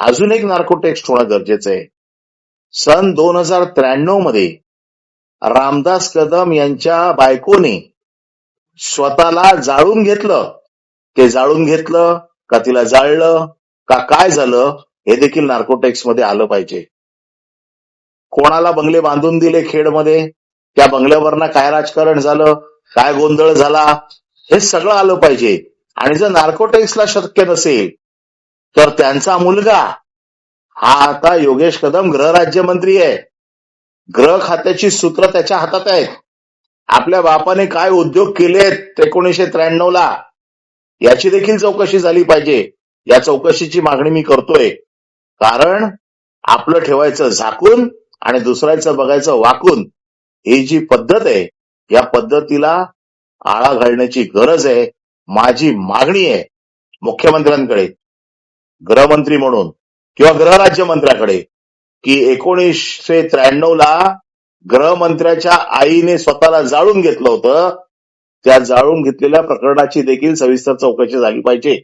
अजून एक नार्कोटेक्स्ट होणं गरजेचं आहे. सन दोन हजार त्र्याण्णवमध्ये रामदास कदम यांच्या बायकोने स्वतःला जाळून घेतलं. ते जाळून घेतलं का तिला जाळलं का काय झालं हे देखील नार्कोटेक्समध्ये आलं पाहिजे. कोणाला बंगले बांधून दिले खेडमध्ये? त्या बंगल्यावरनं काय राजकारण झालं? काय गोंधळ झाला? हे सगळं आलं पाहिजे. आणि जर नार्कोटेक्सला शक्य नसेल तर त्यांचा मुलगा हा आता योगेश कदम गृहराज्यमंत्री आहे. गृह खात्याची सूत्र त्याच्या हातात आहेत. आपल्या बापाने काय उद्योग केलेत एकोणीशे त्र्याण्णव ला? याची देखील चौकशी झाली पाहिजे. या चौकशीची मागणी मी करतोय. कारण आपलं ठेवायचं झाकून आणि दुसऱ्याचं बघायचं वाकून ही जी पद्धत आहे या पद्धतीला आळा घालण्याची गरज आहे. माझी मागणी आहे मुख्यमंत्र्यांकडे. गृहमंत्री म्हणून किंवा गृहराज्यमंत्र्याकडे की एकोणीसशे त्र्याण्णव ला गृहमंत्र्याच्या आईने स्वतःला जाळून घेतलं होतं. त्या जाळून घेतलेल्या प्रकरणाची देखील सविस्तर चौकशी झाली पाहिजे.